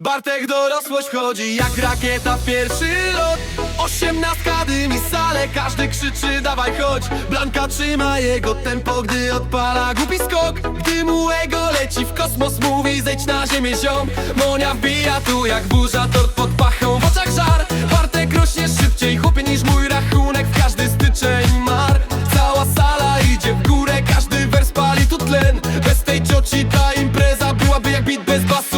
Bartek dorosłość chodzi jak rakieta w pierwszy lot. Osiemnastka dymi sale, każdy krzyczy dawaj chodź. Blanka trzyma jego tempo, gdy odpala głupi skok. Gdy mu ego leci w kosmos, mówi zejdź na ziemię ziom. Monia wbija tu jak burza, tort pod pachą, w oczach żar. Bartek rośnie szybciej, chłopie niż mój rachunek. W każdy styczeń mar. Cała sala idzie w górę, każdy wers pali tu tlen. Bez tej cioci ta impreza byłaby jak bit bez basu,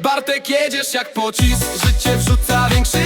Bartek jedziesz jak pocisk, życie wrzuca większy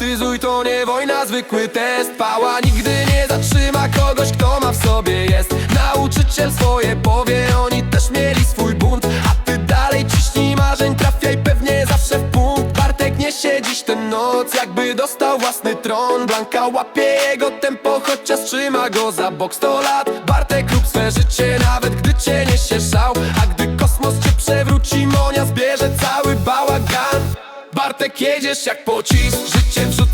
nie dramatyzuj, to nie wojna, zwykły test. Pała nigdy nie zatrzyma kogoś, kto ma w sobie jest. Nauczyciel swoje powie, oni też mieli swój bunt. A ty dalej ciśnij marzeń, trafiaj pewnie zawsze w punkt. Bartek nie dziś tę noc, jakby dostał własny tron. Blanka łapie jego tempo, chociaż trzyma go za bok Sto lat, Bartek rób swe życie, nawet gdy cię niesie szał A gdy kosmos cię przewróci, Monia zbierze cały bałagan Bartek jedziesz jak pocisk, życie wrzuca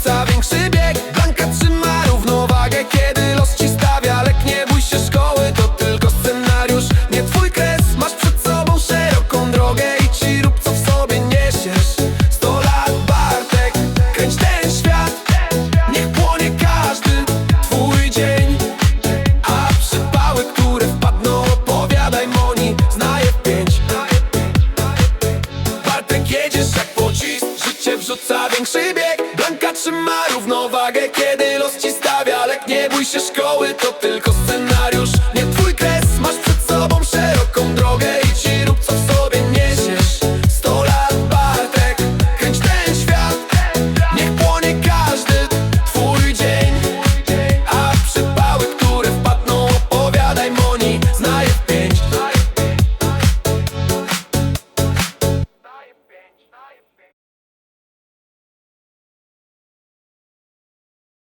przybieg. Blanka trzyma równowagę, kiedy los ci stawia Lek nie bój się szkoły, to tylko scena.